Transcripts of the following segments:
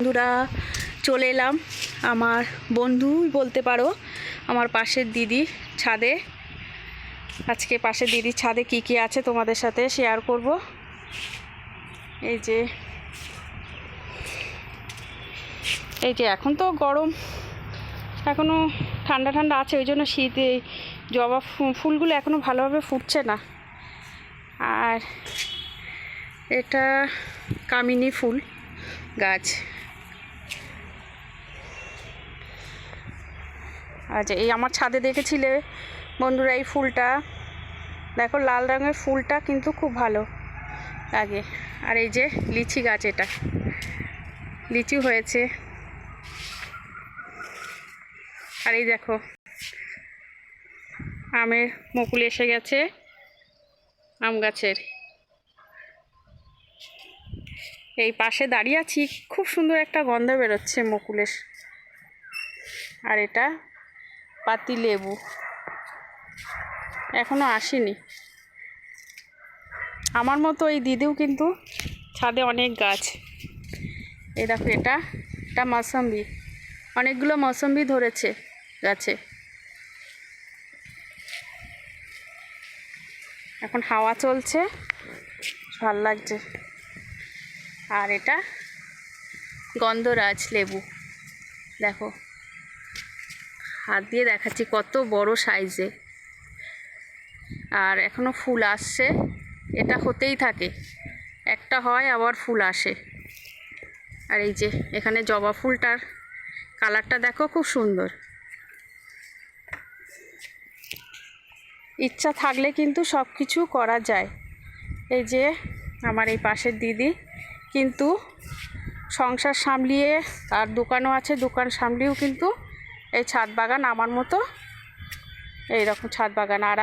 বন্ধুরা, চলে এলাম আমার বন্ধুই বলতে পারো, আমার পাশের দিদি ছাদে। আজকে পাশের দিদির ছাদে কি কি আছে তোমাদের সাথে শেয়ার করব। এই যে এই যে এখন তো গরম এখনও ঠান্ডা ঠান্ডা আছে, ওই জন্য শীতে জবা ফুলগুলো এখনও ভালোভাবে ফুটছে না। আর এটা কামিনী ফুল গাছ। আচ্ছা এই আমার ছাদে দেখেছিলে বন্ধুরা এই ফুলটা। দেখো, লাল রঙের ফুলটা কিন্তু খুব ভালো লাগে। আর এই যে লিচি গাছ এটা। লিচু হয়েছে। আর এই দেখো, আমের মুকুল এসে গেছে আম গাছের। এই পাশে দাঁড়িয়ে আছি, খুব সুন্দর একটা গন্ধ বেরোচ্ছে মুকুলের। আর এটা পাতি লেবু। এখনও আসেনি। আমার মতো এই দিদিও কিন্তু ছাদে অনেক গাছ। এই দেখো এটা এটা মৌসম্বি। অনেকগুলো মৌসম্বি ধরেছে গাছে। এখন হাওয়া চলছে, ভালো লাগছে। আর এটা গন্ধরাজ লেবু। দেখো। হাত দিয়ে দেখাচ্ছি কত বড় সাইজে। আর এখনও ফুল আসছে। এটা হতেই থাকে। একটা হয়, আবার ফুল আসে। আর এই যে, এখানে জবা ফুলটার কালারটা দেখো খুব সুন্দর। ইচ্ছা থাকলে কিন্তু সব কিছু করা যায়। এই যে, আমার এই পাশের দিদি কিন্তু সংসার সামলিয়ে আর দোকানও আছে, দোকান সামলিয়েও কিন্তু এই ছাদ বাগান আমার মতো। এই রকম ছাদ বাগান। আর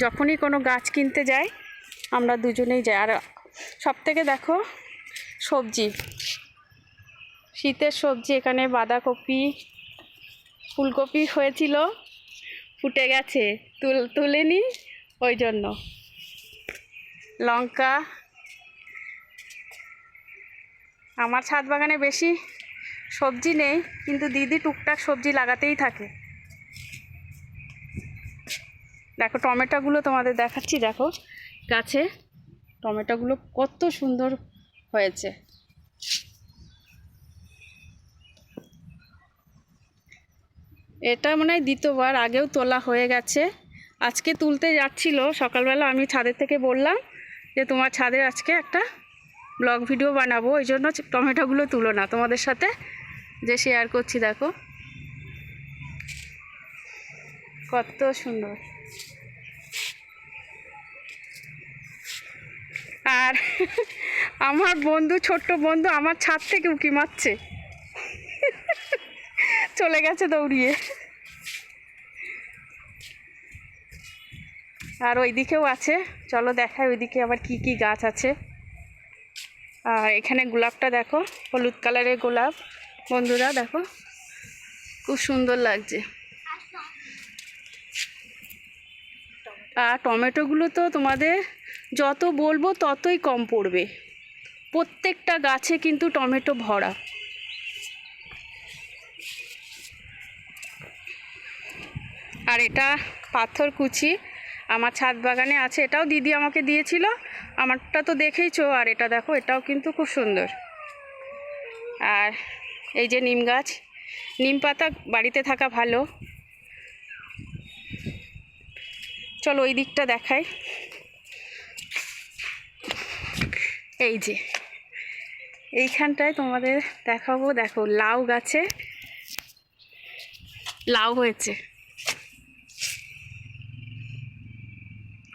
যখনই কোনো গাছ কিনতে যাই, আমরা দুজনেই যাই। আর সব থেকে দেখো, সবজি। শীতের সবজি, এখানে বাঁধাকপি, ফুলকপি হয়েছিল, ফুটে গেছে। তুল তুলেনি ওই জন্য। লঙ্কা। আমার ছাদ বাগানে বেশি সবজি নেই, কিন্তু দিদি টুকটাক সবজি লাগাতেই থাকে। দেখো, টমেটোগুলো তোমাদের দেখাচ্ছি, দেখো গাছে। টমেটোগুলো কত সুন্দর হয়েছে। এটা মনে হয় দ্বিতীয়বার, আগেও তোলা হয়ে গেছে। আজকে তুলতে যাচ্ছিল, সকালবেলা আমি ছাদের থেকে বললাম যে তোমার ছাদে আজকে একটা ব্লগ ভিডিও বানাবো, ওই জন্য টমেটোগুলো তুলো না। তোমাদের সাথে যে শেয়ার করছি, দেখো। কত সুন্দর। আর আমার বন্ধু, ছোট্ট বন্ধু, আমার ছাদ থেকে উকি মারছে। চলে গেছে দৌড়িয়ে। আর ওইদিকেও আছে। চলো দেখায় ওইদিকে আবার কি কি গাছ আছে। আর এখানে গোলাপটা দেখো, হলুদ কালারের গোলাপ। বন্ধুরা, দেখো, খুব সুন্দর লাগছে। আর টমেটোগুলো তো তোমাদের যত বলব ততই কম পড়বে। প্রত্যেকটা গাছে কিন্তু টমেটো ভরা। আর এটা পাথর কুচি, আমার ছাদ বাগানে আছে, এটাও দিদি আমাকে দিয়েছিল, আমারটা তো দেখেইছো, আর এটা দেখো, এটাও কিন্তু খুব সুন্দর। আর এই যে নিম গাছ। নিম পাতা বাড়িতে থাকা ভালো। চলো ওই দিকটা দেখাই। এই যে। এইখানটায় তোমাদের দেখাবো। দেখো, লাউ গাছে লাউ হয়েছে।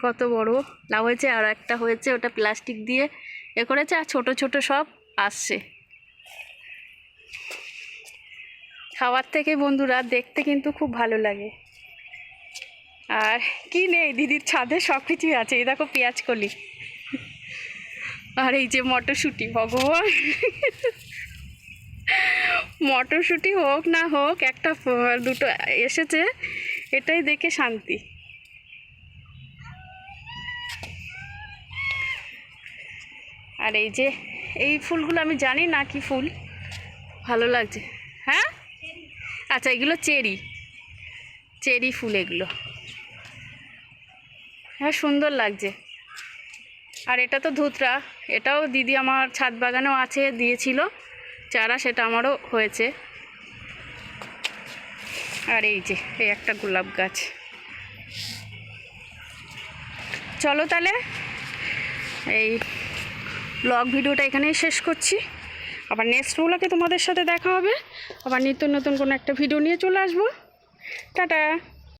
কত বড় লাউ হয়েছে, আর একটা হয়েছে ওটা প্লাস্টিক দিয়ে এ করেছে, আর ছোট ছোট সব আসছে। খাওয়ার থেকে বন্ধুরা দেখতে কিন্তু খুব ভালো লাগে। আর কি নেই, দিদির ছাদে সব কিছুই আছে। এই দেখো পেঁয়াজ কলি। আর এই যে মটরশুঁটি, ভগবান। মটরশুঁটি হোক না হোক, একটা দুটো এসেছে, এটাই দেখে শান্তি। আর এই যে, এই ফুলগুলো আমি জানি না কি ফুল, ভালো লাগছে। আচ্ছা এগুলো চেরি। চেরি ফুল এগুলো। হ্যাঁ সুন্দর লাগছে। আর এটা তো ধুতরা। এটাও দিদি আমার ছাদ বাগানেও আছে, দিয়েছিল। চারা সেটা আমারও হয়েছে। আর এই যে, এই একটা গোলাপ গাছ। চলো তাহলে, এই ব্লগ ভিডিওটা এখানেই শেষ করছি। আবার নেক্সট ব্লগে তোমাদের সাথে দেখা হবে। আবার নিত্য নতুন কোনো একটা ভিডিও নিয়ে চলে আসব। টাটা।